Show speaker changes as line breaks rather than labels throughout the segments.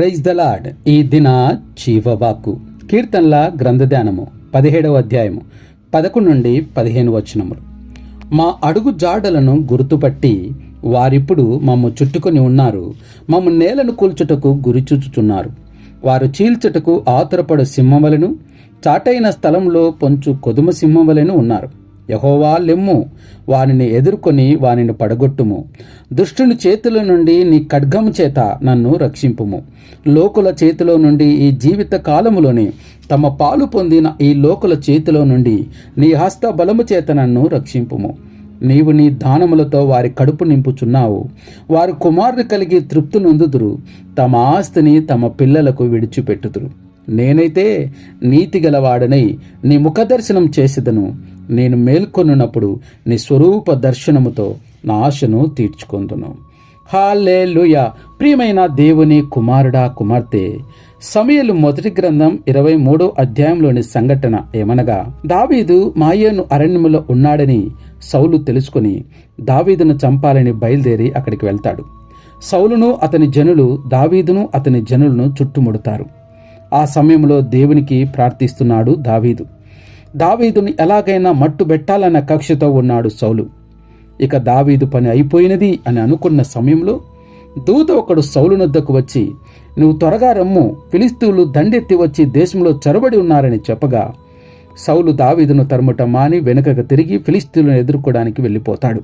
Praise the lord ఈ దిన జీవవాకు కీర్తనల గ్రంథధ్యానము పదిహేడవ అధ్యాయము పదకొండు నుండి పదిహేను వచనములు. మా అడుగు జాడలను గుర్తుపట్టి వారిప్పుడు మమ్ము చుట్టుకొని ఉన్నారు మమ్ము నేలను కూల్చుటకు గురిచూచుచున్నారు వారు చీల్చుటకు ఆతురపడు సింహములను చాటైన స్థలంలో పొంచు కొదుమ సింహములను ఉన్నారు. యహోవా లెమ్ము. వానిని ఎదుర్కొని వానిని పడగొట్టుము. దుష్టుని చేతుల నుండి నీ ఖడ్గము చేత నన్ను రక్షింపుము. లోకుల చేతిలో నుండి ఈ జీవిత కాలములోనే తమ పాలు పొందిన ఈ లోకుల చేతిలో నుండి నీ హస్త బలము చేత నన్ను రక్షింపుము. నీవు నీ దానములతో వారి కడుపు నింపుచున్నావు. వారు కుమారుడు కలిగి తృప్తి నొందుదురు. తమ ఆస్తిని తమ పిల్లలకు విడిచిపెట్టుదురు. నేనైతే నీతి గలవాడనై నీ ముఖదర్శనం చేసేదను. నేను మేల్కొనున్నప్పుడు నీ స్వరూప దర్శనముతో నా ఆశను తీర్చుకొందును. హాలే లుయ ప్రియమైన దేవుని కుమారుడా కుమార్తె! సమయలు మొదటి గ్రంథం ఇరవై మూడో అధ్యాయంలోని సంఘటన ఏమనగా దావీదు మాయేను అరణ్యములో ఉన్నాడని సౌలు తెలుసుకుని దావీదును చంపాలని బయలుదేరి అక్కడికి వెళ్తాడు. సౌలును అతని జనులు దావీదును అతని జనులను చుట్టుముడతారు. ఆ సమయంలో దేవునికి ప్రార్థిస్తున్నాడు దావీదు. దావీదుని ఎలాగైనా మట్టు పెట్టాలన్న కక్షతో ఉన్నాడు సౌలు. ఇక దావీదు పని అయిపోయినది అని అనుకున్న సమయంలో దూత ఒకడు సౌలునొద్దకు వచ్చి నువ్వు త్వరగా రమ్ము ఫిలిస్తీన్లు దండెత్తి వచ్చి దేశంలో చొరబడి ఉన్నారని చెప్పగా సౌలు దావీదును తరుముట మాని వెనుకకు తిరిగి ఫిలిస్తీన్లను ఎదుర్కోవడానికి వెళ్ళిపోతాడు.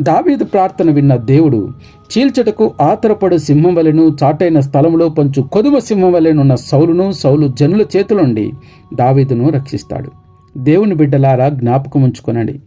దావీదు ప్రార్థన విన్న దేవుడు చీల్చటకు ఆతరపడు సింహం వలెను చాటైన స్థలంలో పంచు కొదువ సింహం వలెనున్న సౌలును సౌలు జనుల చేతులుండి దావీదును రక్షిస్తాడు. దేవుని బిడ్డలారా జ్ఞాపకం ఉంచుకొనండి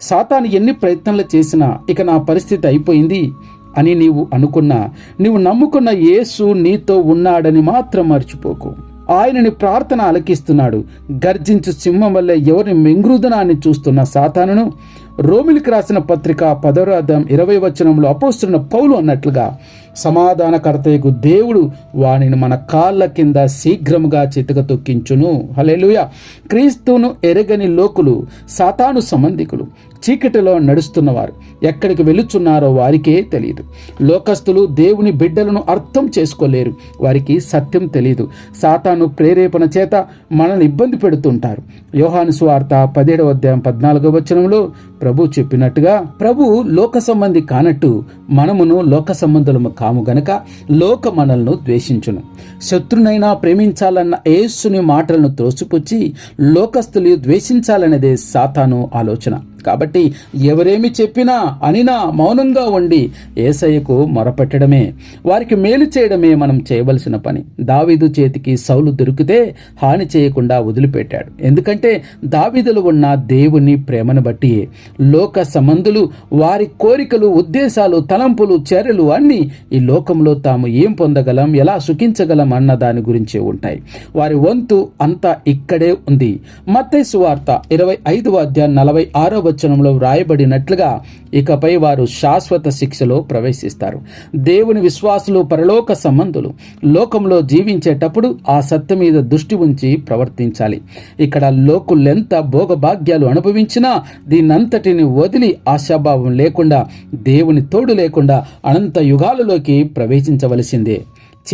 సాతాను ఎన్ని ప్రయత్నాలు చేసినా ఇక నా పరిస్థితి అయిపోయింది అని నీవు అనుకున్నా నీవు నమ్ముకున్న యేసు నీతో ఉన్నాడని మాత్రం మర్చిపోకు. ఆయనని ప్రార్థన అలకిస్తున్నాడు గర్జించు సింహం వల్ల ఎవరిని మెంగ్రూదనాన్ని చూస్తున్న సాతానును రోమిలికి రాసిన పత్రిక పదరాధం ఇరవై వచనంలో అపోస్తున్న పౌలు అన్నట్లుగా సమాధానకర్తయ్యకు దేవుడు వానిని మన కాళ్ళ కింద శీఘ్రముగా చితక తొక్కించును. హలెలుయ క్రీస్తును ఎరగని లోకులు సాతాను సంబంధికులు. చీకటిలో నడుస్తున్నవారు. ఎక్కడికి వెళుచున్నారో వారికే తెలియదు లోకస్తులు దేవుని బిడ్డలను అర్థం చేసుకోలేరు. వారికి సత్యం తెలియదు సాతాను ప్రేరేపణ చేత మనల్ని ఇబ్బంది పెడుతుంటారు. యోహాను సువార్త పదిహేడవ అధ్యాయం పద్నాలుగో వచనంలో ప్రభు చెప్పినట్టుగా ప్రభు లోక సంబంధి కానట్టు మనమును లోక సంబంధులము కాము గనక లోక మనల్ని ద్వేషించును. శత్రునైనా ప్రేమించాలన్న యేసుని మాటలను త్రోసిపుచ్చి లోకస్తులు ద్వేషించాలనేదే సాతాను ఆలోచన. కాబట్టి ఎవరేమి చెప్పినా అనినా మౌనంగా ఉండి ఏసయ్యకు మొరపెట్టడమే. వారికి మేలు చేయడమే మనం చేయవలసిన పని. దావీదు చేతికి సౌలు దొరికితే హాని చేయకుండా వదిలిపెట్టాడు. ఎందుకంటే దావీదులు ఉన్న దేవుని ప్రేమను బట్టి లోక సంబంధులు వారి కోరికలు ఉద్దేశాలు తలంపులు చర్యలు అన్నీ ఈ లోకంలో తాము ఏం పొందగలం ఎలా సుఖించగలం అన్న దాని గురించే ఉంటాయి. వారి వంతు అంతా ఇక్కడే ఉంది. మత్తైసు వార్త ఇరవై ఐదవ అధ్యాయం నలభై ఆరో వచనంలో వ్రాయబడినట్లుగా ఇకపై వారు శాశ్వత శిక్షలో ప్రవేశిస్తారు. దేవుని విశ్వాసులు పరలోక సంబంధులు. లోకంలో జీవించేటప్పుడు ఆ సత్య మీద దృష్టి ఉంచి ప్రవర్తించాలి. ఇక్కడ లోకులెంత భోగభాగ్యాలు అనుభవించినా దీనంతటిని వదిలి ఆశాభావం లేకుండా దేవుని తోడు లేకుండా అనంత యుగాలలోకి ప్రవేశించవలసిందే.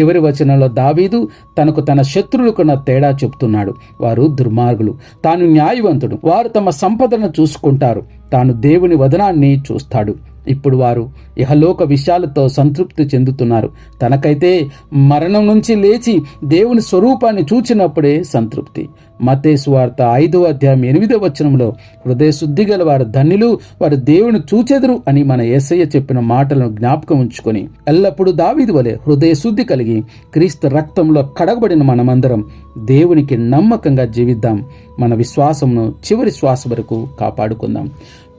చివరి వచనంలో దావీదు తనకు తన శత్రువులకున్న తేడా చెప్తున్నాడు. వారు దుర్మార్గులు. తాను న్యాయవంతుడు. వారు తమ సంపదను చూసుకుంటారు. తాను దేవుని వదనాన్ని చూస్తాడు. ఇప్పుడు వారు ఇహలోక విషయాలతో సంతృప్తి చెందుతున్నారు. తనకైతే మరణం నుంచి లేచి దేవుని స్వరూపాన్ని చూచినప్పుడే సంతృప్తి. మతేసు వార్త ఐదో అధ్యాయం ఎనిమిదో వచనంలో హృదయ శుద్ధి గల వారు ధన్యులు వారు దేవుని చూచెదురు అని మన యేసయ్య చెప్పిన మాటలను జ్ఞాపకం ఉంచుకొని ఎల్లప్పుడూ దావిది వలె హృదయ శుద్ధి కలిగి క్రీస్తు రక్తంలో కడగబడిన మనమందరం దేవునికి నమ్మకంగా జీవిద్దాం. మన విశ్వాసమును చివరి శ్వాస వరకు కాపాడుకుందాం.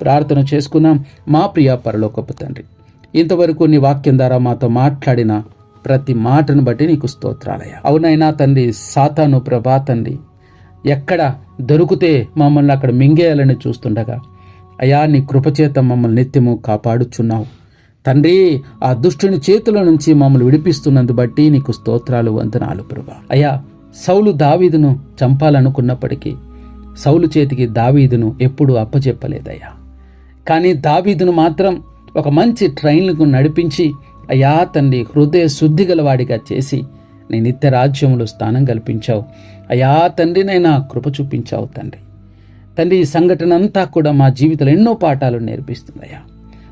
ప్రార్థన చేసుకుందాం. మా ప్రియ పరలోకపు తండ్రి ఇంతవరకు నీ వాక్యం ద్వారా మాతో మాట్లాడిన ప్రతి మాటను బట్టి నీకు స్తోత్రాలయ అవునైనా తండ్రి సాతాను ప్రభా తండ్రి ఎక్కడ దొరికితే మమ్మల్ని అక్కడ మింగేయాలని చూస్తుండగా అయా నీ కృపచేత మమ్మల్ని నిత్యము కాపాడుచున్నావు. తండ్రి ఆ దుష్టుని చేతుల నుంచి మమ్మల్ని విడిపిస్తున్నందు బట్టి నీకు స్తోత్రాలు వందనాలు ప్రభా. అయ్యా సౌలు దావీదును చంపాలనుకున్నప్పటికీ సౌలు చేతికి దావీదును ఎప్పుడూ అప్పచెప్పలేదయ్యా కానీ దావీదును మాత్రం ఒక మంచి ట్రైన్లకు నడిపించి అయ్యా తండ్రి హృదయ శుద్ధి గలవాడిగా చేసి నీ నిత్య రాజ్యంలో స్థానం కల్పించావు. అయా తండ్రి నైనా కృప చూపించావు తండ్రి. తండ్రి ఈ సంఘటన అంతా కూడా మా జీవితంలో ఎన్నో పాఠాలు నేర్పిస్తుందయ్యా.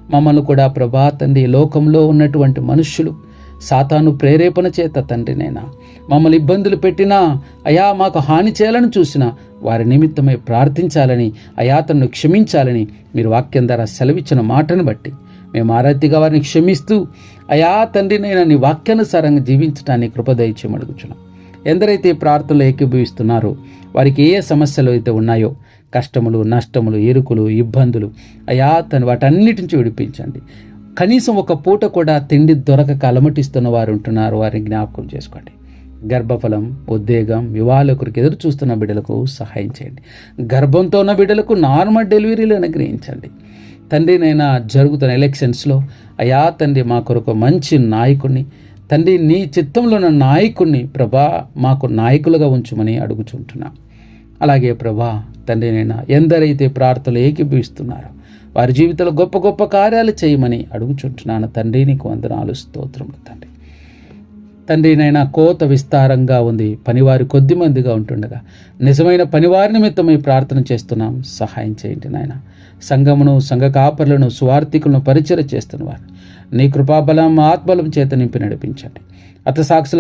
మమ్మల్ని కూడా ప్రభా తండ్రి లోకంలో ఉన్నటువంటి మనుష్యులు సాతాను ప్రేరేపణ చేత తండ్రినైనా మమ్మల్ని ఇబ్బందులు పెట్టినా అయా మాకు హాని చేయాలని చూసినా వారి నిమిత్తమై ప్రార్థించాలని అయాతను క్షమించాలని మీరు వాక్యం ద్వారా సెలవిచ్చిన మాటను బట్టి. మేము ఆరాధ్యగా వారిని క్షమిస్తూ అయా తండ్రినైనా నీ వాక్యానుసారంగా జీవించడానికి కృపదయచేయం అడుగుచున్నాం. ఎందరైతే ప్రార్థనలు ఏకీభవిస్తున్నారో వారికి ఏ ఏ సమస్యలు అయితే ఉన్నాయో కష్టములు నష్టములు ఎరుకులు ఇబ్బందులు అయా తను వాటన్నిటి నుంచి విడిపించండి. కనీసం ఒక పూట కూడా తిండి దొరకక అలమటిస్తున్న వారు ఉంటున్నారు వారిని జ్ఞాపకం చేసుకోండి. గర్భఫలం ఉద్వేగం వివాహకురికి ఎదురు చూస్తున్న బిడ్డలకు సహాయం చేయండి. గర్భంతో ఉన్న బిడ్డలకు నార్మల్ డెలివరీలు అనుగ్రహించండి. తండ్రి నైనా జరుగుతున్న ఎలక్షన్స్లో అయా తండ్రి మా కొరకు మంచి నాయకుడిని తండ్రి నీ చిత్తంలో ఉన్న నాయకుడిని ప్రభా మాకు నాయకులుగా ఉంచుమని అడుగుచుంటున్నా. అలాగే ప్రభా తండ్రి నైనా ఎందరైతే ప్రార్థనలు ఏకీభవిస్తున్నారో వారి జీవితంలో గొప్ప గొప్ప కార్యాలు చేయమని అడుగుచుంటున్నాను. తండ్రి నీకు వందనాలు స్తోత్రములు తండ్రి. తండ్రి నైనా కోత విస్తారంగా ఉంది. పనివారి కొద్ది మందిగా ఉంటుండగా. నిజమైన పనివారి నిమిత్తమై ప్రార్థన చేస్తున్నాం. సహాయం చేయండి నాయన. సంఘమును సంఘ కాపర్లను స్వార్థికులను పరిచయ చేస్తున్నవారు నీ కృపాబలం ఆత్మలం చేత నింపి నడిపించండి.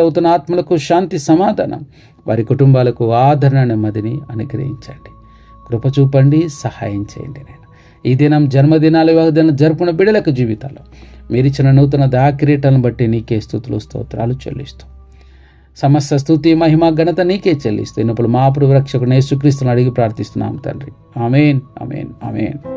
అవుతున్న ఆత్మలకు శాంతి సమాధానం. వారి కుటుంబాలకు ఆదరణ నెమ్మదిని అనుగ్రహించండి. కృప చూపండి సహాయం చేయండి నేను ఈ దినం జన్మదినాలు వివాహ దినం జరుపుకున్న బిడ్డలకు జీవితాల్లో మీరిచ్చిన నూతన దాకిరీటాలను బట్టి నీకే స్థుతులు స్తోత్రాలు చెల్లిస్తూ. సమస్త స్థుతి మహిమ ఘనత నీకే చెల్లిస్తూ. ఇప్పుడు మా ప్రభు రక్షకుడు యేసుక్రీస్తుని అడిగి ప్రార్థిస్తున్నాం తండ్రి. అమేన్ అమేన్ అమేన్